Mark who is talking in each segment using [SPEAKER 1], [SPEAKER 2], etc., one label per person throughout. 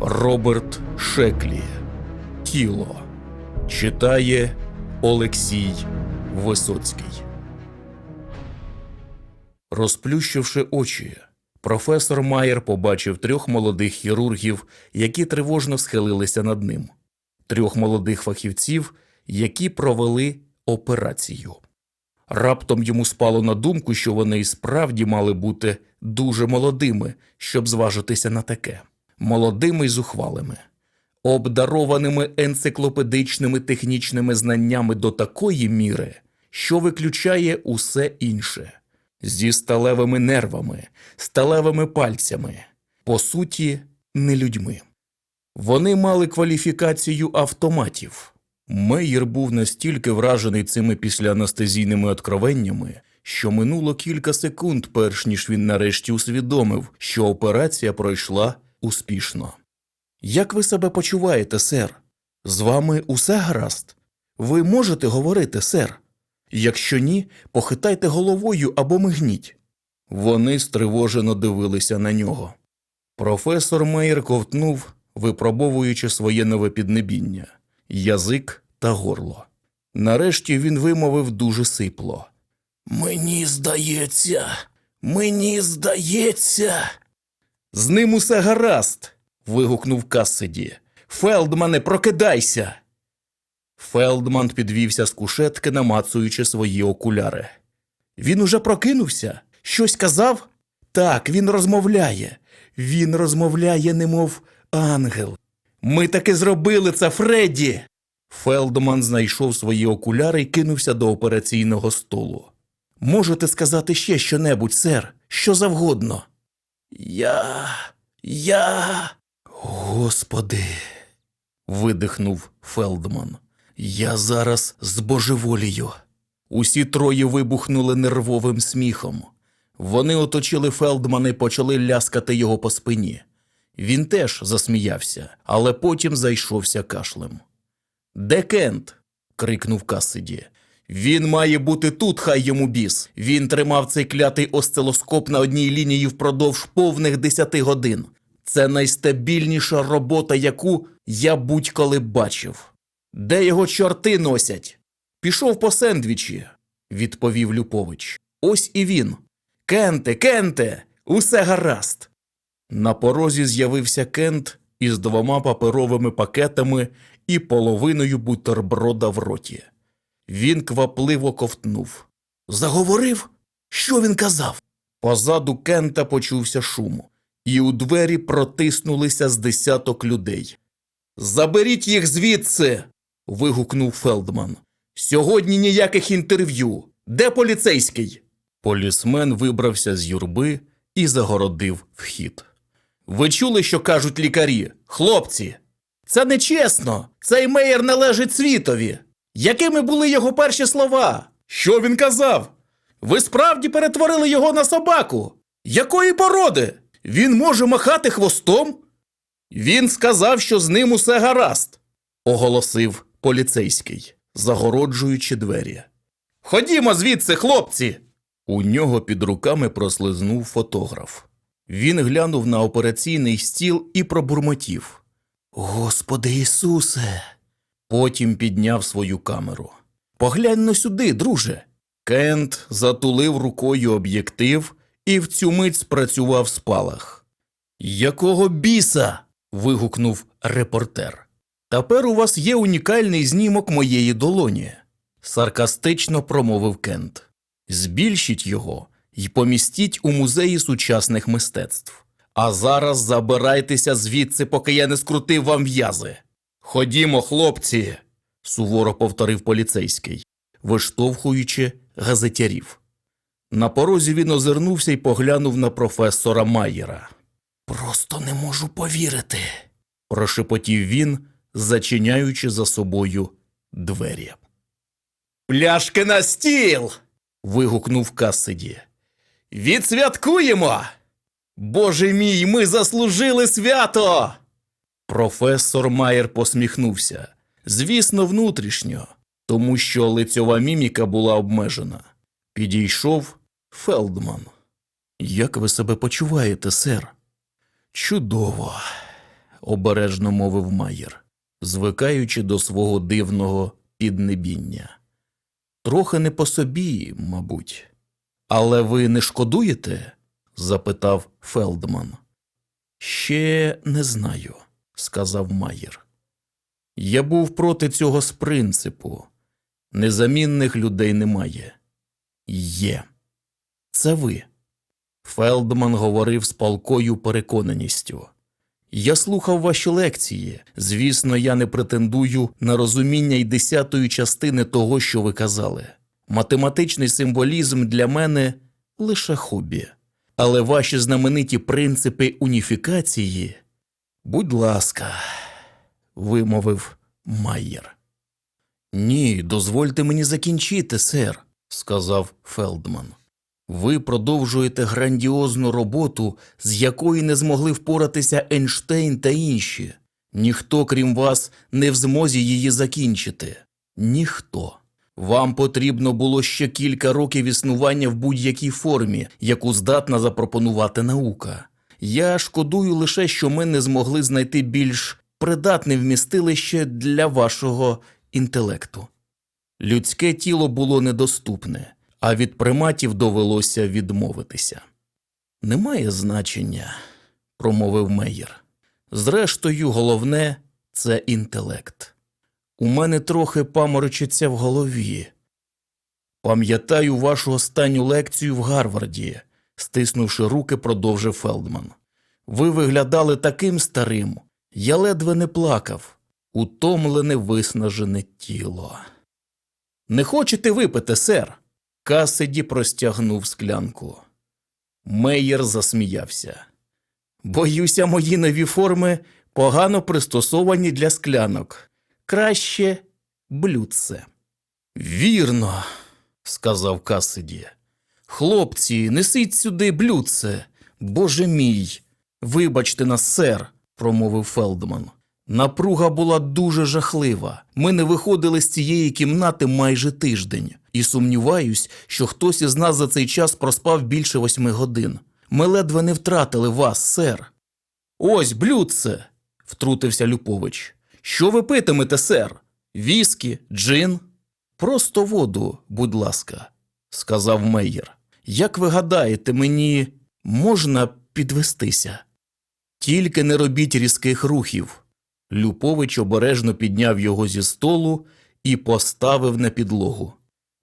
[SPEAKER 1] Роберт Шеклі. Тіло. Читає Олексій Висоцький. Розплющивши очі, професор Майер побачив трьох молодих хірургів, які тривожно схилилися над ним, трьох молодих фахівців, які провели операцію. Раптом йому спало на думку, що вони і справді мали бути дуже молодими, щоб зважитися на таке, молодими й зухвалими, обдарованими енциклопедичними технічними знаннями до такої міри, що виключає усе інше, зі сталевими нервами, сталевими пальцями, по суті, не людьми. Вони мали кваліфікацію автоматів. Мейєр був настільки вражений цими післяанестезійними откровеннями, що минуло кілька секунд, перш ніж він нарешті усвідомив, що операція пройшла успішно. Як ви себе почуваєте, сер? З вами усе гаразд? Ви можете говорити, сер? Якщо ні, похитайте головою або мигніть. Вони стривожено дивилися на нього. Професор Мейер ковтнув, випробовуючи своє нове піднебіння, язик та горло. Нарешті він вимовив дуже сипло. Мені здається, мені здається. З ним усе гаразд. вигукнув Кассиді. Фелдмане, прокидайся. Фелдман підвівся з кушетки, намацуючи свої окуляри. Він уже прокинувся? Щось казав? Так, він розмовляє. Він розмовляє, немов ангел. Ми таки зробили це, Фредді. Фелдман знайшов свої окуляри і кинувся до операційного столу. Можете сказати ще щонебудь, сер, що завгодно. Я. Я. Господи. видихнув Фелдман. Я зараз збожеволію. Усі троє вибухнули нервовим сміхом. Вони оточили Фелдмана і почали ляскати його по спині. Він теж засміявся, але потім зайшовся кашлем. Де Кент? крикнув Касиді. Він має бути тут, хай йому біс. Він тримав цей клятий осцилоскоп на одній лінії впродовж повних десяти годин. Це найстабільніша робота, яку я будь-коли бачив. Де його чорти носять? Пішов по сендвічі, відповів Люпович. Ось і він. Кенте, Кенте, усе гаразд. На порозі з'явився Кент із двома паперовими пакетами і половиною бутерброда в роті. Він квапливо ковтнув. Заговорив? Що він казав? Позаду Кента почувся шум, і у двері протиснулися з десяток людей. Заберіть їх звідси. вигукнув Фелдман. Сьогодні ніяких інтерв'ю. Де поліцейський? Полісмен вибрався з юрби і загородив вхід. Ви чули, що кажуть лікарі? Хлопці, це нечесно. Цей меєр належить світові. Якими були його перші слова? Що він казав? Ви справді перетворили його на собаку? Якої породи? Він може махати хвостом? Він сказав, що з ним усе гаразд, оголосив поліцейський, загороджуючи двері. Ходімо звідси, хлопці. У нього під руками прослизнув фотограф. Він глянув на операційний стіл і пробурмотів. Господи Ісусе. Потім підняв свою камеру. Поглянь но сюди, друже. Кент затулив рукою об'єктив і в цю мить спрацював спалах. Якого біса? вигукнув репортер. Тепер у вас є унікальний знімок моєї долоні, саркастично промовив Кент. Збільшіть його і помістіть у музеї сучасних мистецтв. А зараз забирайтеся звідси, поки я не скрутив вам в'язи. Ходімо, хлопці, суворо повторив поліцейський, виштовхуючи газетярів. На порозі він озирнувся і поглянув на професора Майєра. Просто не можу повірити, прошепотів він, зачиняючи за собою двері. Пляшки на стіл. вигукнув Кассиді. Відсвяткуємо. Боже мій, ми заслужили свято. Професор Майер посміхнувся. Звісно, внутрішньо, тому що лицьова міміка була обмежена. Підійшов Фелдман. Як ви себе почуваєте, сер? Чудово. обережно мовив Майєр, звикаючи до свого дивного піднебіння. Трохи не по собі, мабуть. Але ви не шкодуєте? запитав Фелдман. Ще не знаю, сказав Майєр. Я був проти цього з принципу. Незамінних людей немає. Є. Це ви. Фелдман говорив з палкою переконаністю. Я слухав ваші лекції. Звісно, я не претендую на розуміння й десятої частини того, що ви казали. Математичний символізм для мене лише хобі. Але ваші знамениті принципи уніфікації, будь ласка, вимовив Майєр. Ні, дозвольте мені закінчити, сер, сказав Фелдман. Ви продовжуєте грандіозну роботу, з якої не змогли впоратися Ейнштейн та інші. Ніхто, крім вас, не в змозі її закінчити. Ніхто. Вам потрібно було ще кілька років існування в будь-якій формі, яку здатна запропонувати наука. Я шкодую лише, що ми не змогли знайти більш придатне вмістилище для вашого інтелекту. Людське тіло було недоступне, а від приматів довелося відмовитися. Немає значення, промовив Мейєр. Зрештою, головне це інтелект. У мене трохи паморочиться в голові. Пам'ятаю вашу останню лекцію в Гарварді, стиснувши руки, продовжив Фелдман. Ви виглядали таким старим, я ледве не плакав, утомлене виснажене тіло. Не хочете випити, сер? Касиді простягнув склянку. Мейєр засміявся. Боюся, мої нові форми погано пристосовані для склянок. Краще блюдце. Вірно, сказав Касиді. Хлопці, несіть сюди блюдце. Боже мій. Вибачте нас, сер, промовив Фелдман. Напруга була дуже жахлива. Ми не виходили з цієї кімнати майже тиждень, і сумніваюсь, що хтось із нас за цей час проспав більше восьми годин. Ми ледве не втратили вас, сер. Ось блюдце, втрутився Люпович. Що ви питимете, сер? Віскі, джин? Просто воду, будь ласка, сказав Мейєр. Як ви гадаєте, мені можна підвестися? Тільки не робіть різких рухів. Люпович обережно підняв його зі столу і поставив на підлогу.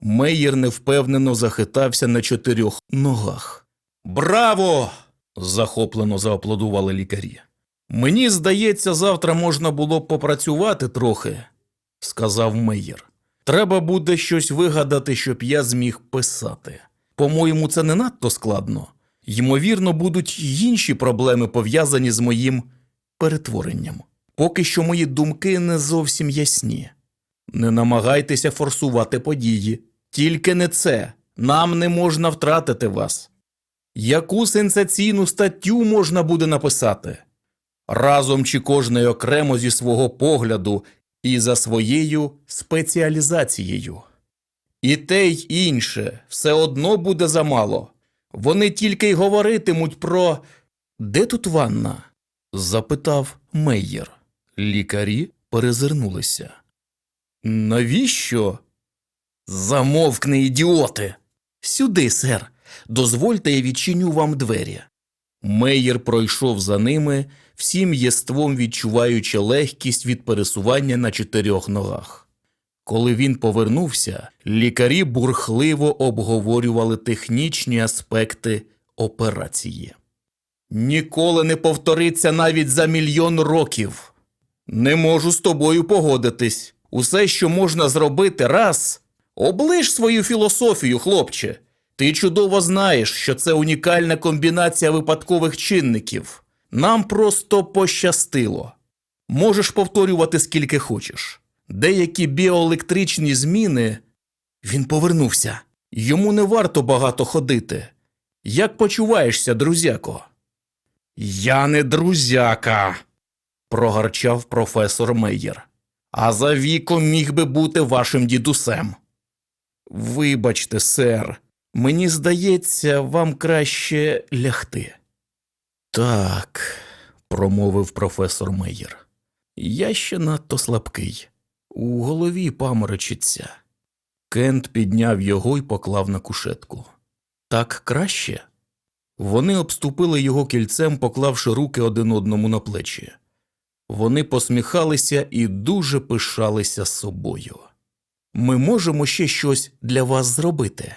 [SPEAKER 1] Мейєр невпевнено захитався на чотирьох ногах. Браво! захоплено зааплодували лікарі. Мені здається, завтра можна було б попрацювати трохи, сказав Мейєр. Треба буде щось вигадати, щоб я зміг писати. По-моєму, це не надто складно. Ймовірно, будуть й інші проблеми пов'язані з моїм перетворенням. Поки що мої думки не зовсім ясні. Не намагайтеся форсувати події. Тільки не це. Нам не можна втратити вас. Яку сенсаційну статтю можна буде написати? Разом чи кожний окремо зі свого погляду і за своєю спеціалізацією. І те й інше все одно буде замало. Вони тільки й говоритимуть про. Де тут ванна? запитав Мейєр. Лікарі перезирнулися. Навіщо? Замовкни, ідіоти. Сюди, сер. Дозвольте, я відчиню вам двері. Мейєр пройшов за ними, всім єством відчуваючи легкість від пересування на чотирьох ногах. Коли він повернувся, лікарі бурхливо обговорювали технічні аспекти операції. Ніколи не повториться навіть за мільйон років. Не можу з тобою погодитись. Усе, що можна зробити раз, оближ свою філософію, хлопче. Ти чудово знаєш, що це унікальна комбінація випадкових чинників. Нам просто пощастило. Можеш повторювати скільки хочеш. Деякі біоелектричні зміни. Він повернувся. Йому не варто багато ходити. Як почуваєшся, друзяко? Я не друзяка, прогарчав професор Мейєр. А за віком міг би бути вашим дідусем. Вибачте, сер, мені здається, вам краще лягти. Так, промовив професор Мейєр. Я ще надто слабкий. У голові паморочиться. Кент підняв його і поклав на кушетку. Так краще? Вони обступили його кільцем, поклавши руки один одному на плечі. Вони посміхалися і дуже пишалися собою. Ми можемо ще щось для вас зробити.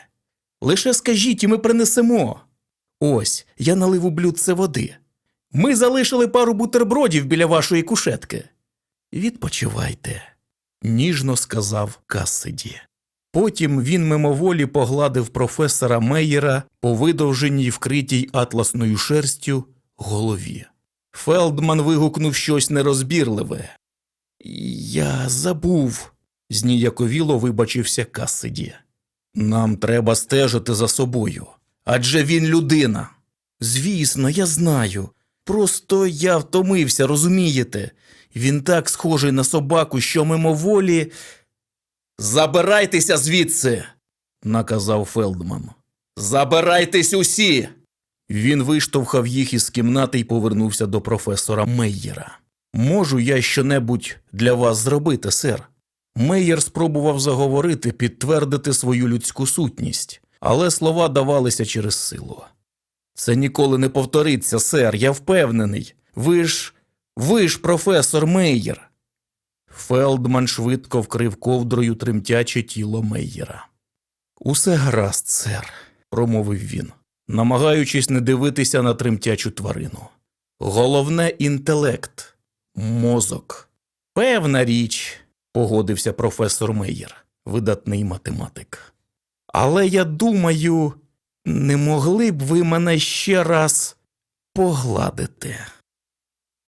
[SPEAKER 1] Лише скажіть, і ми принесемо. Ось, я налив у блюдце води. Ми залишили пару бутербродів біля вашої кушетки. Відпочивайте, ніжно сказав Кассиді. Потім він мимоволі погладив професора Мейєра по видовженій, вкритій атласною шерстю голові. Фелдман вигукнув щось нерозбірливе. Я забув, зніяковіло вибачився Кассиді. Нам треба стежити за собою. Адже він людина. Звісно, я знаю. Просто я втомився, розумієте? Він так схожий на собаку, що мимоволі. Забирайтеся звідси, наказав Фелдман. Забирайтесь усі. Він виштовхав їх із кімнати і повернувся до професора Мейєра. Можу я щонебудь для вас зробити, сер? Мейєр спробував заговорити, підтвердити свою людську сутність, але слова давалися через силу. Це ніколи не повториться, сер, я впевнений. Ви ж. ви ж професор Мейєр. Фелдман швидко вкрив ковдрою тремтяче тіло Мейєра. Усе гаразд, сер, промовив він, намагаючись не дивитися на тремтячу тварину. Головне інтелект, мозок. Певна річ, погодився професор Мейєр, видатний математик. Але я думаю, не могли б ви мене ще раз погладити.